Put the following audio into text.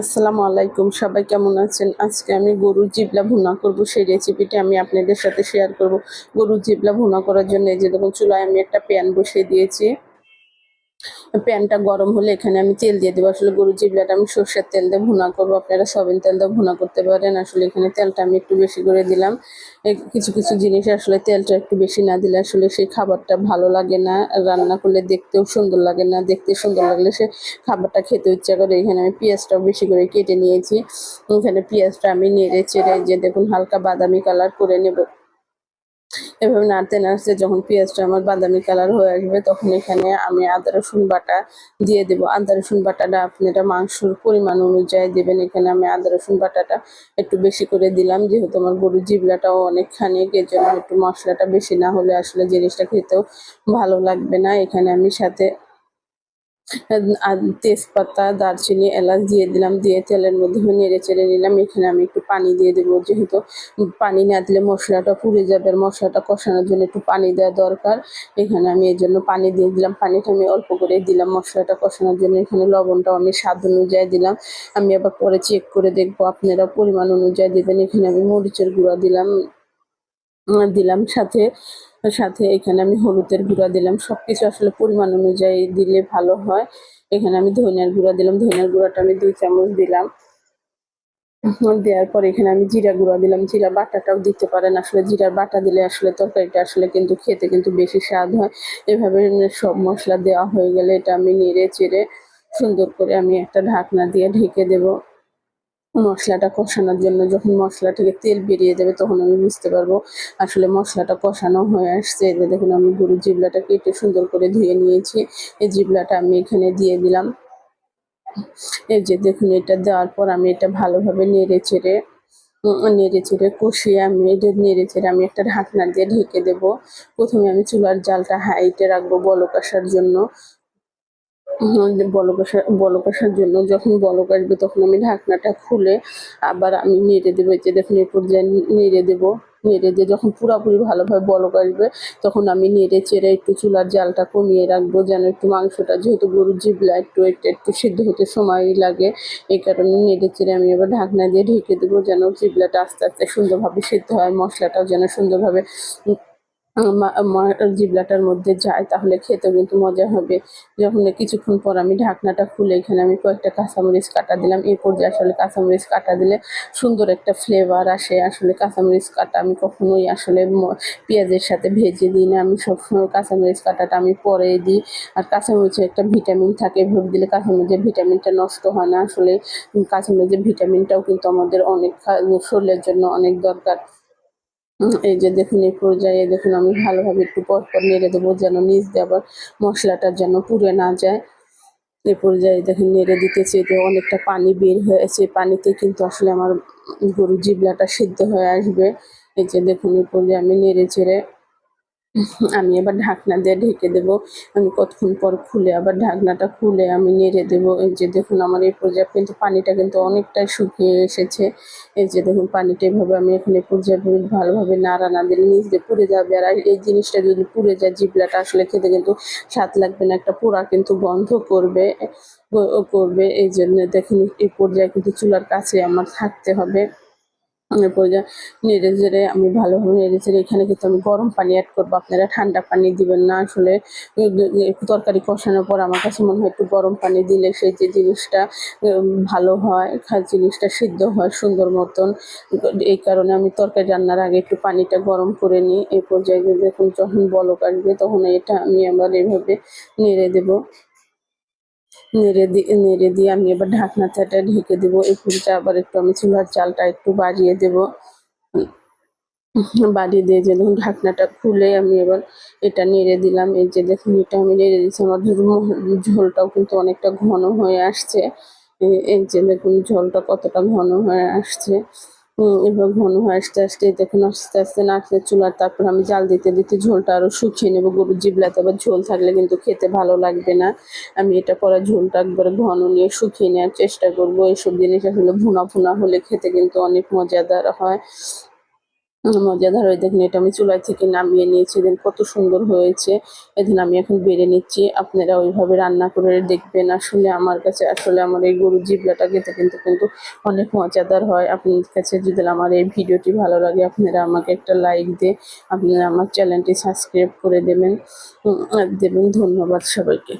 আসসালামু আলাইকুম, সবাই কেমন আছেন? আজকে আমি গরুর জিবলা ভুনা করব, সেই রেসিপিটি আমি আপনাদের সাথে শেয়ার করব। গরুর জিবলা ভুনা করার জন্য এই যে দেখুন, চুলায় আমি একটা প্যান বসিয়ে দিয়েছি। প্যানটা গরম হলে এখানে আমি তেল দিয়ে দেবো। আসলে গরু জিবলাটা আমি সর্ষের তেল দিয়ে ভুনা করব। আপনারা সবিন তেল দিয়ে ভুনা করতে পারেন। আসলে এখানে তেলটা আমি একটু বেশি করে দিলাম। কিছু কিছু জিনিস আসলে তেলটা একটু বেশি না দিলে আসলে সেই খাবারটা ভালো লাগে না। রান্না করলে দেখতেও সুন্দর লাগে না। দেখতে সুন্দর লাগলে সে খাবারটা খেতে ইচ্ছা করে। এখানে আমি পেঁয়াজটাও বেশি করে কেটে নিয়েছি। এখানে পেঁয়াজটা আমি নেড়ে চেড়ে যে দেখুন, হালকা বাদামি কালার করে নেব। এভাবে নাড়তে নাড়তে যখন পেঁয়াজটা আমার বাদামি কালার হয়ে আসবে, তখন এখানে আমি আদা, রসুন বাটা দিয়ে দেব। আদা, রসুন বাটাটা আপনি এটা মাংসর পরিমাণ অনুযায়ী দেবেন। এখানে আমি আদা, রসুন বাটাটা একটু বেশি করে দিলাম। যেহেতু আমার গরু জিবলাটাও অনেকখানি এর জন্য একটু মশলাটা বেশি না হলে আসলে জিনিসটা খেতেও ভালো লাগবে না। এখানে আমি সাথে তেজপাতা, দারচিনি, এলাচ দিয়ে দিলাম, দিয়ে তেলের মধ্যে আমি নেড়ে চেড়ে নিলাম। এখানে আমি একটু পানি দিয়ে দেবো, যেহেতু পানি না দিলে মশলাটা পুড়ে যাবে আর মশলাটা কষানোর জন্য একটু পানি দেওয়া দরকার। এখানে আমি এর জন্য পানি দিয়ে দিলাম। পানিটা আমি অল্প করে দিলাম মশলাটা কষানোর জন্য। এখানে লবণটাও আমি স্বাদ অনুযায়ী দিলাম। আমি আবার পরে চেক করে দেখব আপনারা পরিমাণ অনুযায়ী দেবেন। এখানে আমি মরিচের গুঁড়া দিলাম। দিলাম সাথে সাথে এখানে আমি হলুদের গুঁড়া দিলাম। সব কিছু আসলে পরিমাণ অনুযায়ী দিলে ভালো হয়। এখানে আমি ধনিয়ার গুঁড়া দিলাম। ধনিয়ার গুঁড়াটা আমি দুই চামচ দিলাম। দেওয়ার পর এখানে আমি জিরা গুঁড়া দিলাম। জিরা বাটাটাও দিতে পারেন। আসলে জিরার বাটা দিলে আসলে তরকারিটা আসলে কিন্তু খেতে কিন্তু বেশি স্বাদ হয়। এভাবে সব মশলা দেওয়া হয়ে গেলে এটা আমি নেড়ে চেড়ে সুন্দর করে আমি একটা ঢাকনা দিয়ে ঢেকে দেবো। মশলাটা কষানোর জন্য যখন মশলা থেকে তেল বেরিয়ে যাবে তখন আমি বুঝতে পারব আসলে মশলাটা কষানো হয়ে আসছে। দেখুন আমি গরুর জিবলাটা কেটে সুন্দর করে ধুয়ে নিয়েছি। এই জিবলাটা আমি এখানে দিয়ে দিলাম। এই যে দেখুন এটা দেওয়ার পর আমি এটা ভালোভাবে নেড়ে চেড়ে নেড়ে চেড়ে কষিয়ে আমি এটা নেড়ে চেড়ে আমি একটা ঢাকনা দিয়ে ঢেকে দেবো। প্রথমে আমি চুলার জালটা হাইটে রাখব আসার জন্য। বলক আসা জন্য যখন বলক আসবে তখন আমি ঢাকনাটা খুলে আবার আমি নেড়ে দেবো যে দেখুন এই পর্যায়ে নেড়ে দেবো, নেড়ে দিয়ে যখন পুরোপুরি ভালোভাবে বলক আসবে তখন আমি নেড়ে চেড়ে একটু চুলার জালটা কমিয়ে রাখব যেন একটু মাংসটা, যেহেতু গরুর জিবলা একটু একটু সিদ্ধ হতে সময় লাগে, এই কারণে নেড়ে চেড়ে আমি এবার ঢাকনা দিয়ে ঢেকে দেবো যেন জিবলাটা আস্তে আস্তে সুন্দরভাবে সিদ্ধ হয়, মশলাটাও যেন সুন্দরভাবে জিবলাটার মধ্যে যায়, তাহলে খেতে কিন্তু মজা হবে। যখন কিছুক্ষণ পর আমি ঢাকনাটা খুলে এখানে আমি কয়েকটা কাঁচামরিচ কাটা দিলাম। এই পর্যায়ে আসলে কাঁচামরিচ কাটা দিলে সুন্দর একটা ফ্লেভার আসে। আসলে কাঁচামরিচ কাটা আমি কখনোই আসলে পেঁয়াজের সাথে ভেজে দিই না। আমি সবসময় কাঁচামরিচ কাটাটা আমি পরে দিই। আর কাঁচামরিচের একটা ভিটামিন থাকে ভেবে দিলে কাঁচামরিচের ভিটামিনটা নষ্ট হয় না। আসলে কাঁচামরিচের ভিটামিনটাও কিন্তু আমাদের অনেক শরীরের জন্য অনেক দরকার। এই যে দেখুন, এই পর্যায়ে দেখুন, আমি ভালোভাবে একটু পরপর নেড়ে দেবো, যেন নিচ দিয়ে আবার মশলাটা যেন পুড়ে না যায়। এ পর্যায়ে দেখুন, নেড়ে দিতেছি এতে অনেকটা পানি বের হয়েছে। পানিতে কিন্তু আসলে আমার গরু জিবলাটা সিদ্ধ হয়ে আসবে। এই যে দেখুন, এই পর্যায়ে আমি নেড়ে চেড়ে আমি এবার ঢাকনা দিয়ে ঢেকে দেব। আমি কতক্ষণ পর খুলে আবার ঢাকনাটা খুলে আমি নেড়ে দেবো। এই যে দেখুন আমার এই পর্যায়ে কিন্তু পানিটা কিন্তু অনেকটাই শুকিয়ে এসেছে। এই যে দেখুন পানিটা এভাবে আমি এখানে পর্যায়ে ভালোভাবে নাড়া না দিলে নিচ দিয়ে পুড়ে যাবে। আর এই জিনিসটা যদি পুড়ে যায় জিবলাটা আসলে খেতে কিন্তু স্বাদ লাগবে না। একটা পোড়া কিন্তু গন্ধ করবে করবে। এই জন্য দেখুন এই পর্যায়ে কিন্তু চুলার কাছে আমার থাকতে হবে। পর্যায়ে নেড়ে চেড়ে আমি ভালোভাবে নেড়ে চেড়ে এখানে কিন্তু আমি গরম পানি অ্যাড করব। আপনারা ঠান্ডা পানি দিবেন না। আসলে তরকারি কষানোর পর আমার কাছে মনে হয় একটু গরম পানি দিলে সেই যে জিনিসটা ভালো হয় জিনিসটা সিদ্ধ হয় সুন্দর মতন। এই কারণে আমি তরকারি রান্নার আগে একটু পানিটা গরম করে নিই। এই পর্যায়ে দেখুন যখন বলক আসবে তখন এটা আমি আবার এভাবে নেড়ে দেবো। নেড়ে দিয়ে নেড়ে দিয়ে আমি এবার ঢাকনাটা ঢেকে দেবো। এই ফুলটা আবার একটু আমি চুলার চালটা একটু বাড়িয়ে দেবো। বাড়িয়ে দিয়ে যে দেখুন ঢাকনাটা খুলে আমি এবার এটা নেড়ে দিলাম। এই যে দেখুন এটা আমি নেড়ে দিচ্ছি আমার ঝোলটাও কিন্তু অনেকটা ঘন হয়ে আসছে। এই যে দেখুন ঝোলটা কতটা ঘন হয়ে আসছে। এবার ঘন হয় আস্তে আস্তে দেখুন, আস্তে আস্তে নাড়তে চুলার তারপর আমি জাল দিতে দিতে ঝোলটা আরও শুকিয়ে নেব। গরুর জিবলাতে আবার ঝোল থাকলে কিন্তু খেতে ভালো লাগবে না। আমি এটা পরে ঝোলটা একবারে ঘন নিয়ে শুকিয়ে নেওয়ার চেষ্টা করব। এইসব জিনিস আসলে ভুনা ভুনা হলে খেতে কিন্তু অনেক মজাদার হয়। মজাদার হয়ে দেখুন এটা আমি চুলাই থেকে নামিয়ে নিয়েছি দেন কত সুন্দর হয়েছে। এদিন আমি এখন বেড়ে নিচ্ছি, আপনারা ওইভাবে রান্না করে দেখবেন। আসলে আমার কাছে, আসলে আমার এই গরু জিবলাটা খেতে কিন্তু কিন্তু অনেক মজাদার হয়। আপনাদের কাছে যদি আমার এই ভিডিওটি ভালো লাগে, আপনারা আমাকে একটা লাইক দিয়ে আপনারা আমার চ্যানেলটি সাবস্ক্রাইব করে দেবেন। দেবেন। ধন্যবাদ সবাইকে।